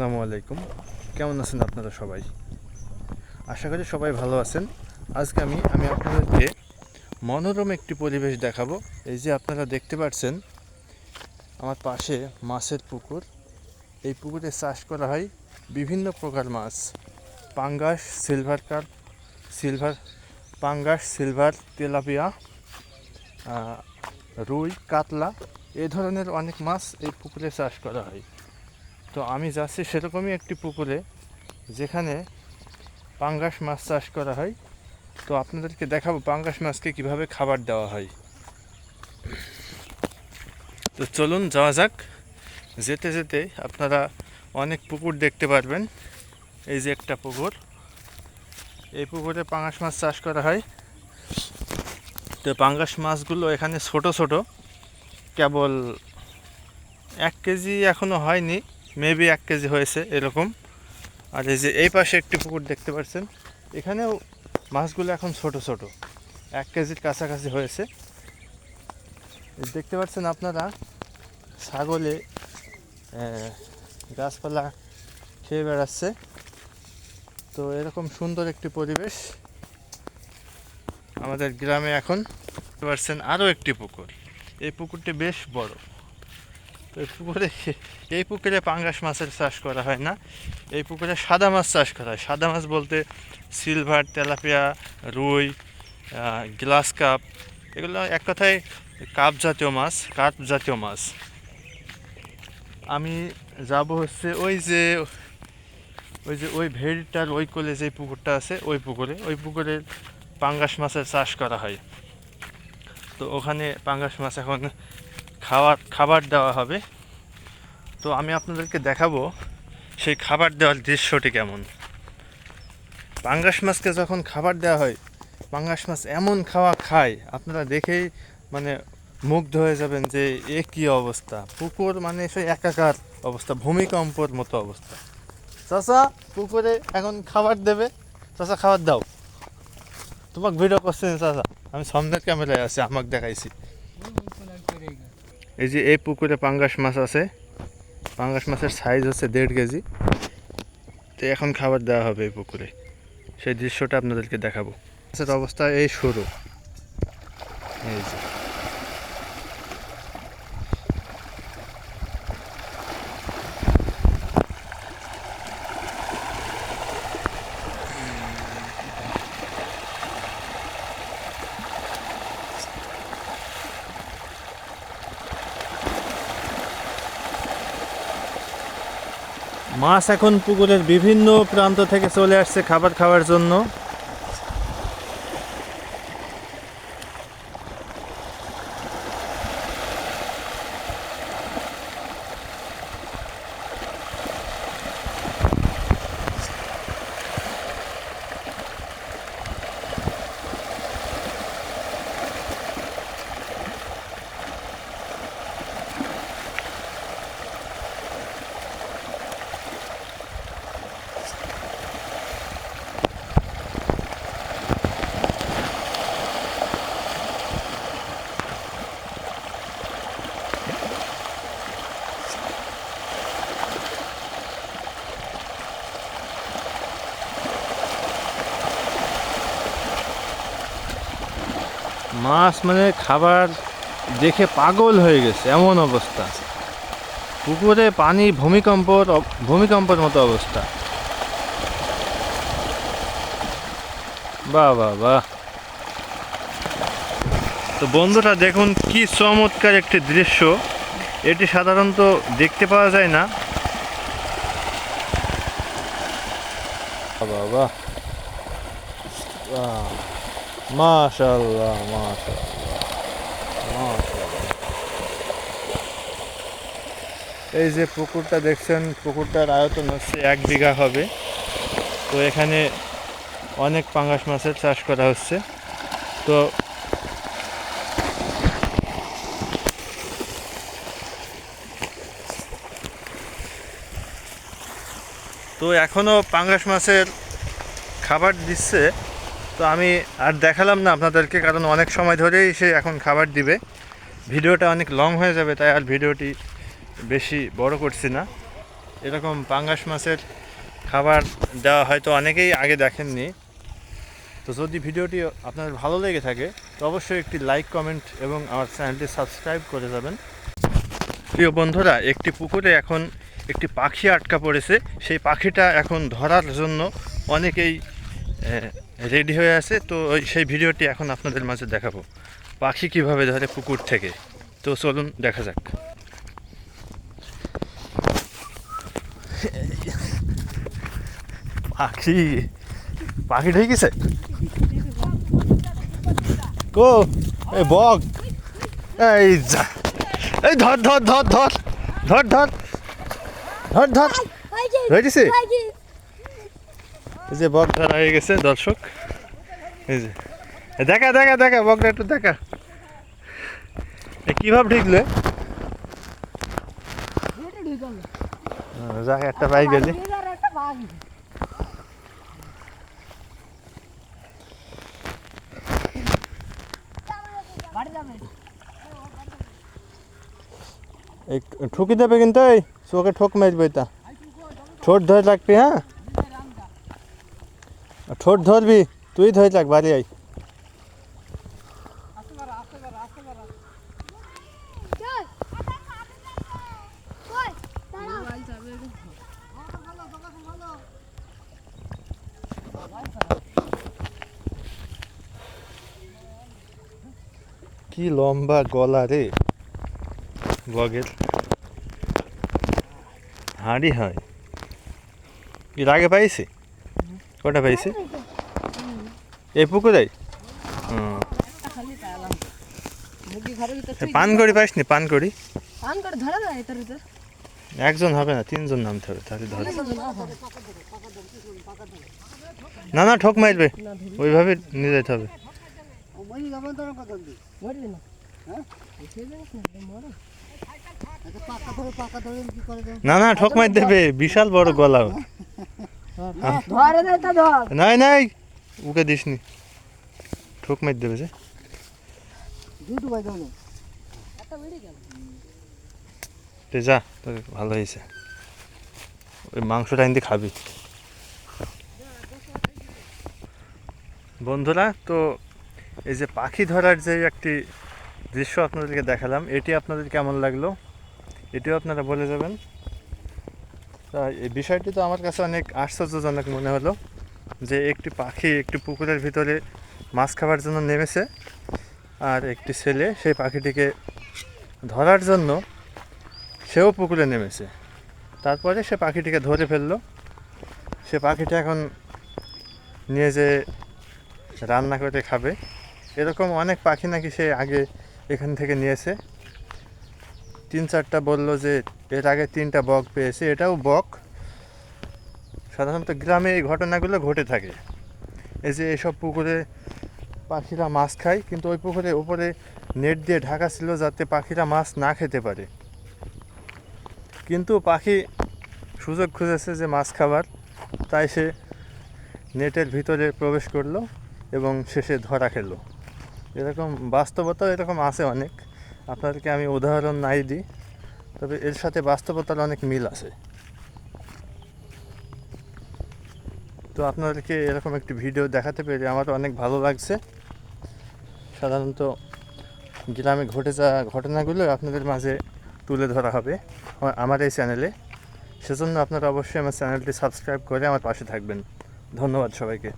আসসালামু আলাইকুম। কেমন আছেন আপনারা সবাই? আশা করি সবাই ভালো আছেন। আজকে আমি আমি আপনাদেরকে মনোরম একটি পরিবেশ দেখাবো। এই যে আপনারা দেখতে পাচ্ছেন, আমার পাশে মাছের পুকুর। এই পুকুরে চাষ করা হয় বিভিন্ন প্রকার মাছ। পাঙ্গাস, সিলভার কার্প, সিলভার, পাঙ্গাস, সিলভার, তেলাপিয়া রুই, কাতলা, এ ধরনের অনেক মাছ এই পুকুরে চাষ করা হয়। তো আমি যাচ্ছি সেরকমই একটি পুকুরে, যেখানে পাঙ্গাস মাছ চাষ করা হয়। তো আপনাদেরকে দেখাবো পাঙ্গাস মাছকে কীভাবে খাবার দেওয়া হয়। তো চলুন যাওয়া যাক। যেতে যেতে আপনারা অনেক পুকুর দেখতে পারবেন। এই যে একটা পুকুর। এই পুকুরে পাঙ্গাস মাছ চাষ করা হয়। তো পাঙ্গাস মাছগুলো এখানে ছোট ছোট। কেবল এক কেজি এখনও হয়নি। মেবি এক কেজি হয়েছে এরকম। আর এই যে এই পাশে একটি পুকুর দেখতে পাচ্ছেন। এখানেও মাছগুলো এখন ছোট ছোট। এক কেজির কাছাকাছি হয়েছে। দেখতে পাচ্ছেন আপনারা, ছাগলে গাছপালা খেয়ে বেড়াচ্ছে। তো এরকম সুন্দর একটি পরিবেশ আমাদের গ্রামে এখন। দেখতে পাচ্ছেন আরও একটি পুকুর। এই পুকুরটি বেশ বড়। তো পুকুরে এই পুকুরে পাঙ্গাস মাছের চাষ করা হয় না। এই পুকুরে সাদা মাছ চাষ করা হয়। সাদা মাছ বলতে সিলভার, তেলাপিয়া, রুই গ্লাস কাপ, এগুলো এক কথায় কাপ জাতীয় মাছ কাপ জাতীয় মাছ। আমি যাব হচ্ছে ওই যে ওই যে ওই ভেড়িটার ওই কোলে যে পুকুরটা আছে, ওই পুকুরে। ওই পুকুরে পাঙ্গাস মাছের চাষ করা হয়। তো ওখানে পাঙ্গাস মাছ এখন খাবার খাবার দেওয়া হবে। তো আমি আপনাদেরকে দেখাবো সেই খাবার দেওয়ার দৃশ্যটি কেমন। পাঙ্গাস মাছকে যখন খাবার দেওয়া হয়, পাঙ্গাস মাছ এমন খাওয়া খায়, আপনারা দেখেই মানে মুগ্ধ হয়ে যাবেন যে এ কী অবস্থা। পুকুর মানে সেই একাকার অবস্থা, ভূমিকম্পর মতো অবস্থা। চাচা, পুকুরে এখন খাবার দেবে? চাচা, খাবার দাও। তোমাকে ভিডিও করছেন চাচা। আমি সামনের ক্যামেরায় আছি, আমাকে দেখাইছি। এই যে এই পুকুরে পাঙ্গাস মাছ আছে। পাঙ্গাস মাছের সাইজ হচ্ছে দেড় কেজি। তো এখন খাবার দেওয়া হবে এই পুকুরে। সেই দৃশ্যটা আপনাদেরকে দেখাবো। মাছের অবস্থা এই সরু এই যে। মাছ এখন পুকুরের বিভিন্ন প্রান্ত থেকে চলে আসছে খাবার খাওয়ার জন্য। মাছ মানে খাবার দেখে পাগল হয়ে গেছে, এমন অবস্থা। পুকুরে পানি ভূমিকম্পর ভূমিকম্পের মতো অবস্থা। বাহ বাহ বাহ। তো বন্ধুরা, দেখুন কি চমৎকার একটি দৃশ্য। এটি সাধারণত দেখতে পাওয়া যায় না। বাহ। মাশাল্লাহ মাশাল্লাহ এই যে পুকুরটা দেখছেন, পুকুরটার আয়তন হচ্ছে এক বিঘা হবে। তো এখানে অনেক পাঙ্গাস মাছের চাষ করা হচ্ছে। তো তো এখনও পাঙ্গাস মাছের খাবার দিচ্ছে। তো আমি আর দেখালাম না আপনাদেরকে, কারণ অনেক সময় ধরেই সে এখন খাবার দিবে। ভিডিওটা অনেক লং হয়ে যাবে, তাই আর ভিডিওটি বেশি বড় করছি না। এরকম পাঙ্গাস মাছের খাবার দেওয়া হয়তো অনেকেই আগে দেখেননি। তো যদি ভিডিওটি আপনাদের ভালো লেগে থাকে, তো অবশ্যই একটি লাইক কমেন্ট এবং আমার চ্যানেলটি সাবস্ক্রাইব করে যাবেন। প্রিয় বন্ধুরা, একটি পুকুরে এখন একটি পাখি আটকা পড়েছে। সেই পাখিটা এখন ধরার জন্য অনেকেই রেডি হয়ে আছে। তো ওই সেই ভিডিওটি এখন আপনাদের মাঝে দেখাবো। পাখি কীভাবে ধরে পুকুর থেকে। তো চলুন দেখা যাক। পাখি। পাখি ঠিক আছে কো? এই বক। এই যা। এই ধর ধর ধর ধর। ধর ধর। ধর ধর। ধরেছে এই যে বক ধরা হয়ে গেছে, দর্শক। এই যে। দেখা দেখা দেখা, বকটা একটু দেখা। কীভাবে ঢুকলে? যাক, একটা পাই গেলি। ঠুকি দেবে কিন্তু চোখে ঠোক মারবে তা ঠোঁট ধরে রাখবি হ্যাঁ? ঠোঁট ধরবি, তুই ধরে রাখ বাড়ি আই কি লম্বা গলা রে। বগের হাঁড়ি হয়। এর আগে পাইছি? কটা পাইছে? এই পুকুরে পান করি পাইসনি পান করি পান করে একজন হবে না তিনজন নামতে হবে তাহলে ধরে না না ঠোক মারবে। ওইভাবে নিয়ে যেতে হবে। না না, না না ঠোক মার দেবে বিশাল বড় গলা ধরে। দে তা ধর। নাই নাই ওকে দিসনি। ঠোক মার দেবে যে। একটা বেড়ে গেল। তে যা তোর ভালো হয়েছে। ওই মাংসটা এনে খাবি। বন্ধুরা তো এই যে পাখি ধরার যে একটি দৃশ্য আপনাদেরকে দেখালাম এটি আপনাদের কেমন লাগল? এটিও আপনারা বলে যাবেন। তা এই বিষয়টি তো আমার কাছে অনেক আশ্চর্যজনক মনে হলো যে একটি পাখি একটি পুকুরের ভিতরে মাছ খাবার জন্য নেমেছে আর একটি ছেলে সেই পাখিটিকে ধরার জন্য সেও পুকুরে নেমেছে। তারপরে সে পাখিটিকে ধরে ফেলল। সে পাখিটা এখন নিয়ে যে রান্না করে খাবে, এরকম অনেক পাখি নাকি সে আগে এখান থেকে নিয়েছে। তিন চারটা বলল যে এর আগে তিনটা বক পেয়েছে, এটাও বক। সাধারণত গ্রামে এই ঘটনাগুলো ঘটে থাকে। এই যে এসব পুকুরে পাখিরা মাছ খায়, কিন্তু ওই পুকুরে উপরে নেট দিয়ে ঢাকা ছিল যাতে পাখিরা মাছ না খেতে পারে। কিন্তু পাখি সুযোগ খুঁজেছে যে মাছ খাবার, তাই সে নেটের ভিতরে প্রবেশ করল এবং শেষে ধরা খেলো। এরকম বাস্তবতা এরকম আছে অনেক। আপনাদেরকে আমি উদাহরণ নাই দিই, তবে এর সাথে বাস্তবতার অনেক মিল আছে। তো আপনাদেরকে এরকম একটি ভিডিও দেখাতে পেরে আমার অনেক ভালো লাগছে। সাধারণত গ্রামে ঘটে যাওয়া ঘটনাগুলো আপনাদের মাঝে তুলে ধরা হবে আমার- আমার এই চ্যানেলে। সেজন্য আপনারা অবশ্যই আমার চ্যানেলটি সাবস্ক্রাইব করে আমার পাশে থাকবেন। ধন্যবাদ সবাইকে।